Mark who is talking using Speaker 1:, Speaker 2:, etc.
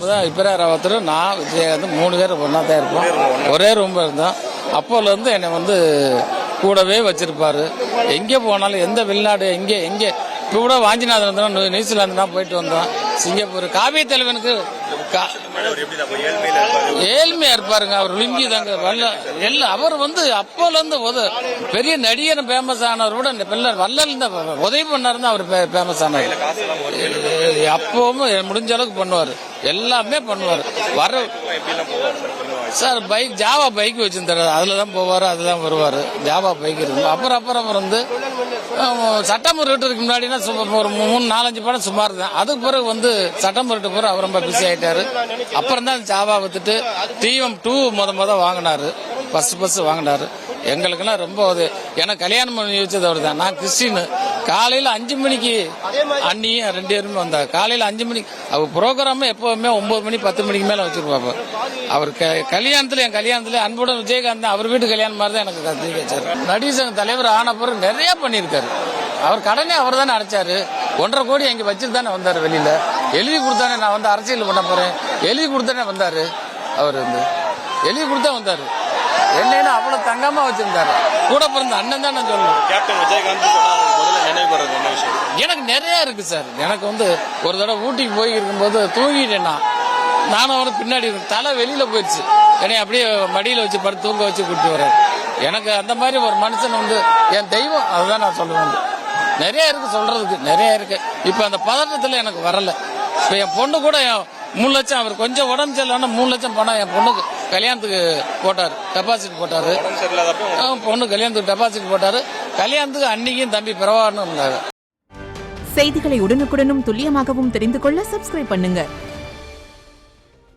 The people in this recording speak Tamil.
Speaker 1: தான் இப்போ ராவத்தர் நான் விஜயகாந்த் மூணு பேர் ஒன்றா தான் இருப்போம். ஒரே ரூம் இருந்தோம். அப்போலேருந்து என்னை வந்து கூடவே வச்சிருப்பாரு. எங்கே போனாலும் எந்த வெளிநாடு எங்கே எங்கே. இப்போ கூட வாஞ்சிநாதன் இருந்தோம் நியூ- நியூசிலாந்து தான் போயிட்டு வந்தோம். சிங்கப்பூர். காவிய தலைவனுக்கு ஏழ்மையா இருப்பாருங்க. அவர் லுங்கி தாங்க வல்ல எல்லாம் அவர் வந்து அப்போல இருந்து பெரிய நடிகர் ஃபேமஸ் ஆனவர் கூட இந்த பிள்ளை வல்லல் இந்த உதவி பண்ணாரு அவர் ஃபேமஸ் ஆனார் அப்பவும் முடிஞ்ச அளவுக்கு பண்ணுவார். எல்லாமே பண்ணுவார். வர
Speaker 2: சார்
Speaker 1: பைக் ஜாவா பைக் வச்சிருந்தாரு. அதுல தான் போவார் அதில் தான் வருவார். ஜாவா பைக் இருக்கும் அப்புறம் அப்புறம் வந்து சட்டம் சட்டமுறைட்டுக்கு முன்னாடினா சும்மா ஒரு மூணு நாலஞ்சு படம் சும்மா இருந்தேன் அதுக்கு பிறகு வந்து சட்டமுறைட்டு பிறகு அவர் ரொம்ப பிஸி ஆயிட்டாரு. அப்புறம் தான் ஜாவா வித்துட்டு டிஎம் டூ முத முத வாங்கினாரு. ஃபர்ஸ்ட் ஃபர்ஸ்ட் வாங்கினாரு. எங்களுக்கெல்லாம் ரொம்ப அது ஏன்னா கல்யாணம் பண்ணி வச்சது அவர் தான் நான் கிறிஸ்டின் காலையில் அஞ்சு மணிக்கு அண்ணியும் ரெண்டு பேருமே வந்தார் காலையில் அஞ்சு மணிக்கு அவர் ப்ரோக்ராமு எப்போவுமே ஒன்பது மணி பத்து மணிக்கு மேலே வச்சிருப்பாங்க அவர் க கல்யாணத்தில் என் கல்யாணத்தில் அன்புடன் விஜயகாந்த் தான். அவர் வீட்டு கல்யாணம் மாதிரி தான் எனக்கு கத்தி வச்சார். நடிகர் சங்க தலைவர் ஆன பிறகு நிறைய பண்ணியிருக்காரு. அவர் கடனே அவர் தானே அடைச்சாரு. ஒன்றரை கோடி அங்கே வச்சுட்டு தானே வந்தார் வெளியில. எழுதி கொடுத்தானே நான் வந்து அரசியல் பண்ண போறேன். எழுதி கொடுத்தானே வந்தாரு. அவர் வந்து எழுதி கொடுத்தா வந்தாரு. என்னன்னா அவ்வளவு தங்கமா வச்சிருந்தாரு. கூட பிறந்த அண்ணன் தான் நான் சொல்லணும்
Speaker 2: கேப்டன் விஜயகாந்த் என்ன விஷயம்?
Speaker 1: எனக்கு நிறைய இருக்கு சார். எனக்கு வந்து ஒரு தடவை ஊட்டிக்கு போய் இருக்கும்போது தூங்கிட்டேன் நான். நானும் அவரு பின்னாடி. தலை வெளியில போயிடுச்சு. என்னை அப்படியே மடியில வச்சு படுத்து தூங்க வச்சு கூட்டிட்டு வர்றாரு. எனக்கு அந்த மாதிரி ஒரு மனுஷன் வந்து என் தெய்வம். அதுதான் நான் சொல்லுவேன் நிறைய இருக்கு சொல்றதுக்கு. நிறைய இருக்கு. இப்ப அந்த பதட்டத்துல எனக்கு வரல. இப்ப என் பொண்ணு கூட மூணு லட்சம் அவர் கொஞ்சம் உடம்பு சரியில்லைன்னா மூணு லட்சம் பணம் என் பொண்ணுக்கு. கல்யாணத்துக்கு போட்டார் டெபாசிட் போட்டாரு. பொண்ணு கல்யாணத்துக்கு டெபாசிட் போட்டாரு. கல்யாணத்துக்கு அன்னைக்கும் தம்பி பிறவான்னு இருந்தாங்க
Speaker 3: செய்திகளை உடனுக்குடனும் துல்லியமாகவும் தெரிந்து கொள்ள சப்ஸ்கிரைப் பண்ணுங்க.